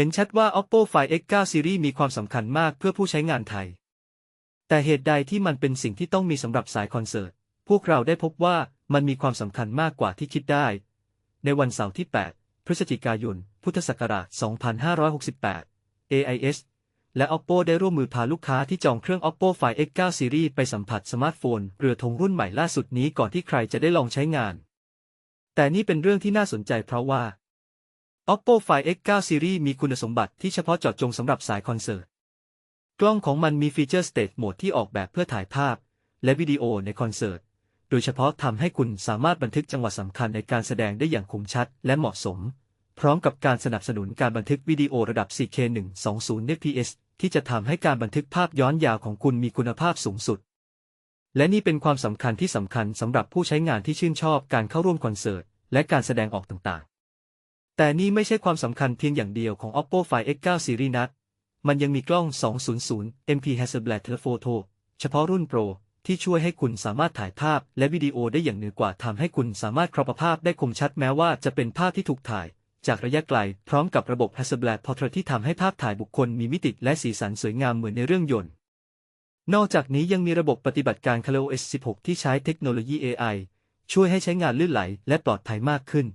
เห็นชัดว่า Oppo Find X9 Series มีความสำคัญมากเพื่อผู้ใช้งานไทย แต่เหตุใดที่มันเป็นสิ่งที่ต้องมีสำหรับสายคอนเสิร์ต พวกเราได้พบว่ามันมีความสำคัญมากกว่าที่คิดได้ ในวันเสาร์ที่ 8 พฤศจิกายน พุทธศักราช 2568 AIS และ Oppo ได้ร่วมมือพาลูกค้าที่จองเครื่อง Oppo Find X9 Series ไปสัมผัสสมาร์ทโฟนเรือธงรุ่นใหม่ล่าสุดนี้ก่อนที่ใครจะได้ลองใช้งาน แต่นี่เป็นเรื่องที่น่าสนใจเพราะว่า Oppo Find X9 Series มีคุณสมบัติที่เฉพาะเจาะจงสำหรับสายคอนเสิร์ต กล้องของมันมีฟีเจอร์ Stage Mode ที่ออกแบบเพื่อถ่ายภาพ และวิดีโอในคอนเสิร์ต โดยเฉพาะทำให้คุณสามารถบันทึกจังหวะสำคัญในการแสดงได้อย่างคมชัดและเหมาะสม พร้อมกับการสนับสนุนการบันทึกวิดีโอระดับ 4K 120 fps ที่จะทำให้การบันทึกภาพย้อนยาวของคุณมีคุณภาพสูงสุด และนี่เป็นความสำคัญที่สำคัญสำหรับผู้ใช้งานที่ชื่นชอบการเข้าร่วมคอนเสิร์ตและการแสดงออกต่างๆ แต่นี่ไม่ใช่ความสำคัญเพียงอย่างเดียวของ Oppo Find X9 Series นะมันยังมีกล้อง 200 MP Hasselblad Telephoto เฉพาะรุ่น Pro ที่ช่วยให้คุณสามารถถ่ายภาพและวิดีโอได้อย่างเหนือกว่าทำให้คุณสามารถครอบภาพได้คมชัดแม้ว่าจะเป็นภาพที่ถูกถ่าย จากระยะไกล พร้อมกับระบบ Hasselblad Portrait ที่ทำให้ภาพถ่ายบุคคลมีมิติและสีสันสวยงามเหมือนในเรื่องยนต์ นอกจากนี้ยังมีระบบปฏิบัติการ ColorOS 16 ที่ใช้เทคโนโลยี AI ช่วยให้ใช้งานลื่นไหลและปลอดภัยมากขึ้น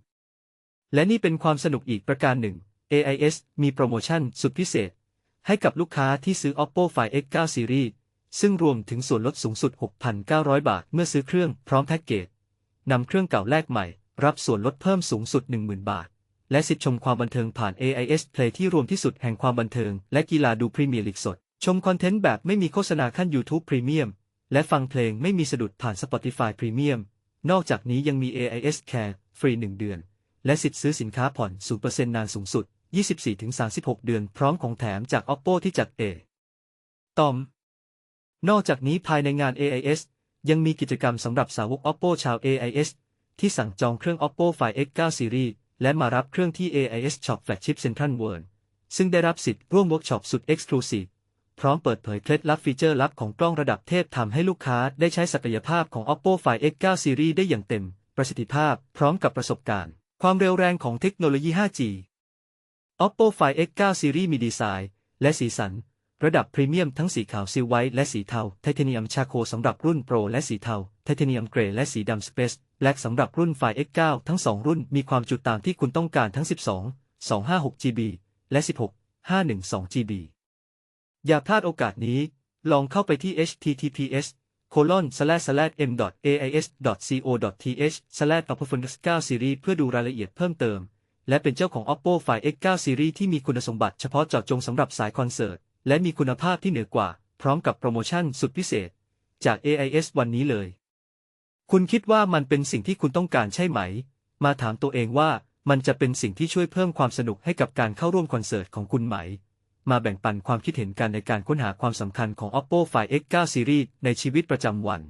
และนี่เป็นความสนุกอีกประการหนึ่ง AIS มีโปรโมชั่นสุดพิเศษ ให้กับลูกค้าที่ซื้อ Oppo Find X9 Series ซึ่งรวมถึงส่วนลดสูงสุด 6,900 บาท เมื่อซื้อเครื่องพร้อมแพ็กเกจนำเครื่องเก่าแลกใหม่ รับส่วนลดเพิ่มสูงสุด 10,000 บาท และสิทธิชมความบันเทิงผ่าน AIS Play ที่รวมที่สุดแห่งความบันเทิง และกีฬาดูพรีเมียร์ลีกสด ชมคอนเทนต์แบบไม่มีโฆษณาขั้น YouTube Premium และฟังเพลงไม่มีสะดุดผ่าน Spotify Premium นอกจากนี้ยังมี AIS Care ฟรี 1 เดือน และสิทธิ์ซื้อสินค้าผ่อน 0%นานสูงสุด 24-36 เดือน พร้อมของแถมจาก Oppo ที่จัดเอตอม นอกจากนี้ภายในงาน AIS ยังมีกิจกรรมสำหรับสาวก Oppo ชาว AIS ที่สั่งจองเครื่อง Oppo Find X9 Series และมารับเครื่องที่ AIS Shop Flagship Central World ซึ่งได้รับสิทธิ์ร่วมเวิร์กช็อปสุด Exclusive พร้อมเปิดเผยเคล็ดลับฟีเจอร์ลับของกล้องระดับเทพทำให้ลูกค้าได้ใช้ศักยภาพของ Oppo Find X9 Series ได้อย่างเต็ม ประสิทธิภาพพร้อมกับประสบการณ์ ความเร็วแรงของเทคโนโลยี 5G Oppo Find X9 Series มีดีไซน์ และสีสัน ระดับพรีเมียมทั้งสีขาวซิลไวท์และสีเทาไทเทเนียมชาโคสำหรับรุ่นโปรและสีเทาไทเทเนียมเกรย์และสีดำสเปซแบล็กสำหรับรุ่น Find X9 ทั้ง 2 รุ่นมีความจุตามที่คุณต้องการทั้ง 12 256 GB และ 16 512 GB อย่าพลาดโอกาสนี้ ลองเข้าไปที่ https colon slash slash m ais co th slash performance 9 series เพื่อดูรายละเอียดเพิ่มเติม และเป็นเจ้าของ Oppo Find X9 Series ที่มีคุณสมบัติเฉพาะเจาะจงสำหรับสายคอนเสิร์ต และมีคุณภาพที่เหนือกว่า พร้อมกับโปรโมชั่นสุดพิเศษ จาก AIS วันนี้เลย คุณคิดว่ามันเป็นสิ่งที่คุณต้องการใช่ไหม มาถามตัวเองว่ามันจะเป็นสิ่งที่ช่วยเพิ่มความสนุกให้กับการเข้าร่วมคอนเสิร์ตของคุณไหม มาแบ่งปันความคิดเห็นกันในการค้นหาความสำคัญของ Oppo Find X9 Series ในชีวิตประจำวัน